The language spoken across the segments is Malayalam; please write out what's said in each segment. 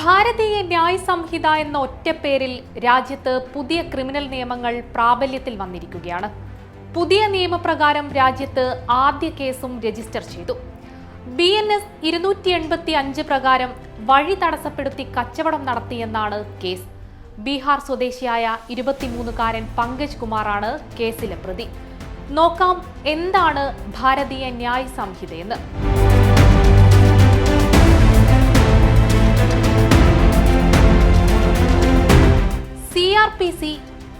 ഭാരതീയ ന്യായ സംഹിത എന്ന ഒറ്റപ്പേരിൽ രാജ്യത്ത് പുതിയ ക്രിമിനൽ നിയമങ്ങൾ പ്രാബല്യത്തിൽ വന്നിരിക്കുകയാണ്. പുതിയ നിയമപ്രകാരം രാജ്യത്ത് ആദ്യ കേസും രജിസ്റ്റർ ചെയ്തു. ബി എൻ എസ് ഇരുന്നൂറ്റി എൺപത്തി അഞ്ച് പ്രകാരം വഴി തടസ്സപ്പെടുത്തി കച്ചവടം നടത്തിയെന്നാണ് കേസ്. ബീഹാർ സ്വദേശിയായ ഇരുപത്തിമൂന്നുകാരൻ പങ്കജ് കുമാറാണ് കേസിലെ പ്രതി. നോക്കാം എന്താണ് Bharatiya Nyaya സംഹിതയെന്ന്.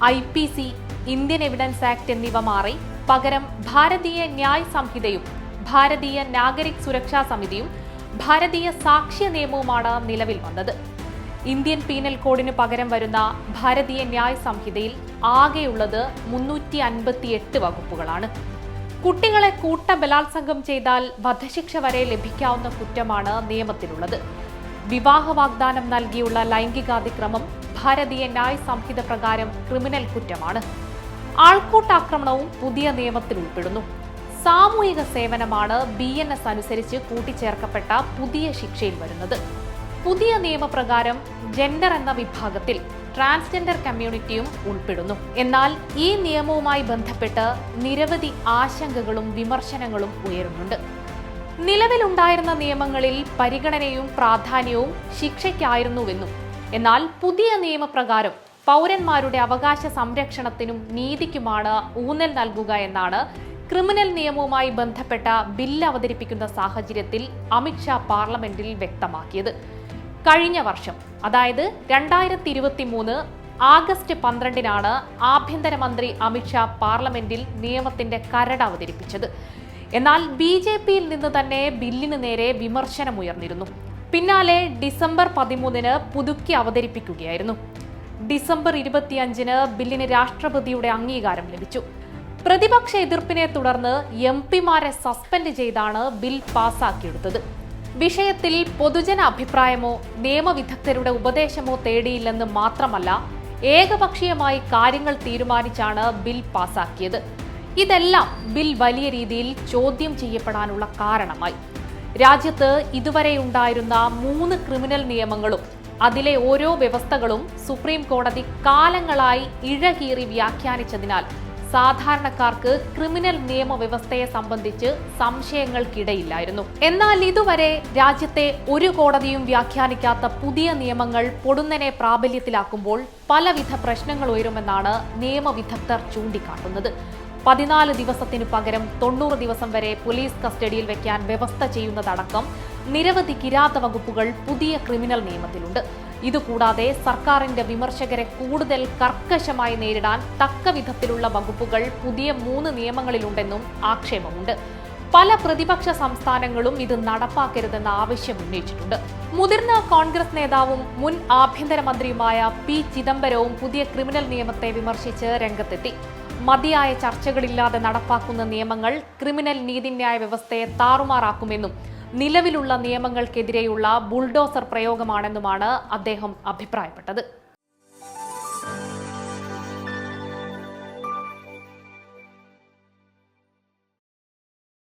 I P C Indian Evidence Act എന്നിവ മാറി പകരം ഭാരതീയ ന്യായ് സംഹിതയും ഭാരതീയ നാഗരിക് സുരക്ഷാ സമിതിയും ഭാരതീയ സാക്ഷ്യ നിയമവുമാണ് നിലവിൽ വന്നത്. ഇന്ത്യൻ പീനൽ കോഡിന് പകരം വരുന്ന ഭാരതീയ ന്യായ് സംഹിതയിൽ ആകെയുള്ളത് മുന്നൂറ്റി അൻപത്തിയെട്ട് വകുപ്പുകളാണ്. കുട്ടികളെ കൂട്ട ബലാത്സംഗം ചെയ്താൽ വധശിക്ഷ വരെ ലഭിക്കാവുന്ന കുറ്റമാണ് നിയമത്തിലുള്ളത്. വിവാഹ വാഗ്ദാനം നൽകിയുള്ള ലൈംഗികാതിക്രമം ഭാരതീയ ന്യായ സംഹിത പ്രകാരം ക്രിമിനൽ കുറ്റമാണ്. ആൾക്കൂട്ടാക്രമണവും പുതിയ നിയമത്തിൽ ഉൾപ്പെടുന്നു. സാമൂഹിക സേവനമാണ് ബി എൻ എസ് അനുസരിച്ച് കൂട്ടിച്ചേർക്കപ്പെട്ട പുതിയ ശിക്ഷയിൽ വരുന്നത്. പുതിയ നിയമപ്രകാരം ജെൻഡർ എന്ന വിഭാഗത്തിൽ ട്രാൻസ്ജെൻഡർ കമ്മ്യൂണിറ്റിയും ഉൾപ്പെടുന്നു. എന്നാൽ ഈ നിയമവുമായി ബന്ധപ്പെട്ട് നിരവധി ആശങ്കകളും വിമർശനങ്ങളും ഉയരുന്നുണ്ട്. നിലവിലുണ്ടായിരുന്ന നിയമങ്ങളിൽ പരിഗണനയും പ്രാധാന്യവും ശിക്ഷയ്ക്കായിരുന്നുവെന്നും എന്നാൽ പുതിയ നിയമപ്രകാരം പൗരന്മാരുടെ അവകാശ സംരക്ഷണത്തിനും നീതിക്കുമാണ് ഊന്നൽ നൽകുക എന്നാണ് ക്രിമിനൽ നിയമവുമായി ബന്ധപ്പെട്ട ബില്ല് അവതരിപ്പിക്കുന്ന സാഹചര്യത്തിൽ അമിത്ഷാ പാർലമെന്റിൽ വ്യക്തമാക്കിയത്. കഴിഞ്ഞ വർഷം അതായത് രണ്ടായിരത്തി ഇരുപത്തി മൂന്ന് ആഗസ്റ്റ് പന്ത്രണ്ടിനാണ് ആഭ്യന്തരമന്ത്രി അമിത്ഷാ പാർലമെന്റിൽ നിയമത്തിന്റെ കരട് അവതരിപ്പിച്ചത്. എന്നാൽ ബി ജെ പിയിൽ നിന്ന് തന്നെ ബില്ലിന് നേരെ വിമർശനമുയർന്നിരുന്നു. പിന്നാലെ ഡിസംബർ പതിമൂന്നിന് പുതുക്കി അവതരിപ്പിക്കുകയായിരുന്നു. ഡിസംബർ ഇരുപത്തിയഞ്ചിന് ബില്ലിന് രാഷ്ട്രപതിയുടെ അംഗീകാരം ലഭിച്ചു. പ്രതിപക്ഷ എതിർപ്പിനെ തുടർന്ന് എം പിമാരെ സസ്പെൻഡ് ചെയ്താണ് ബിൽ പാസാക്കിയെടുത്തത്. വിഷയത്തിൽ പൊതുജന അഭിപ്രായമോ നിയമവിദഗ്ധരുടെ ഉപദേശമോ തേടിയില്ലെന്ന് മാത്രമല്ല ഏകപക്ഷീയമായി കാര്യങ്ങൾ തീരുമാനിച്ചാണ് ബിൽ പാസാക്കിയത്. ഇതെല്ലാം ബിൽ വലിയ രീതിയിൽ ചോദ്യം ചെയ്യപ്പെടാനുള്ള കാരണമായി. രാജ്യത്ത് ഇതുവരെ ഉണ്ടായിരുന്ന മൂന്ന് ക്രിമിനൽ നിയമങ്ങളും അതിലെ ഓരോ വ്യവസ്ഥകളും സുപ്രീം കോടതി കാലങ്ങളായി ഇഴകീറി വ്യാഖ്യാനിച്ചതിനാൽ സാധാരണക്കാർക്ക് ക്രിമിനൽ നിയമവ്യവസ്ഥയെ സംബന്ധിച്ച് സംശയങ്ങൾക്കിടയില്ലായിരുന്നു. എന്നാൽ ഇതുവരെ രാജ്യത്തെ ഒരു കോടതിയും വ്യാഖ്യാനിക്കാത്ത പുതിയ നിയമങ്ങൾ പൊടുന്നനെ പ്രാബല്യത്തിലാക്കുമ്പോൾ പലവിധ പ്രശ്നങ്ങൾ ഉയരുമെന്നാണ് നിയമവിദഗ്ധർ ചൂണ്ടിക്കാട്ടുന്നത്. പതിനാല് ദിവസത്തിനു പകരം തൊണ്ണൂറ് ദിവസം വരെ പോലീസ് കസ്റ്റഡിയിൽ വെക്കാൻ വ്യവസ്ഥ ചെയ്യുന്നതടക്കം നിരവധി കിരാത വകുപ്പുകൾ പുതിയ ക്രിമിനൽ നിയമത്തിലുണ്ട്. ഇതുകൂടാതെ സർക്കാരിന്റെ വിമർശകരെ കൂടുതൽ കർക്കശമായി നേരിടാൻ തക്ക വിധത്തിലുള്ള വകുപ്പുകൾ പുതിയ മൂന്ന് നിയമങ്ങളിലുണ്ടെന്നും ആക്ഷേപമുണ്ട്. പല പ്രതിപക്ഷ സംസ്ഥാനങ്ങളും ഇത് നടപ്പാക്കരുതെന്ന ആവശ്യം ഉന്നയിച്ചിട്ടുണ്ട്. മുതിർന്ന കോൺഗ്രസ് നേതാവും മുൻ ആഭ്യന്തരമന്ത്രിയുമായ പി ചിദംബരവും പുതിയ ക്രിമിനൽ നിയമത്തെ വിമർശിച്ച് രംഗത്തെത്തി. മതിയായ ചർച്ചകളില്ലാതെ നടപ്പാക്കുന്ന നിയമങ്ങൾ ക്രിമിനൽ നീതിന്യായ വ്യവസ്ഥയെ താറുമാറാക്കുമെന്നും നിലവിലുള്ള നിയമങ്ങൾക്കെതിരെയുള്ള ബുൾഡോസർ പ്രയോഗമാണെന്നുമാണ് അദ്ദേഹം അഭിപ്രായപ്പെട്ടത്.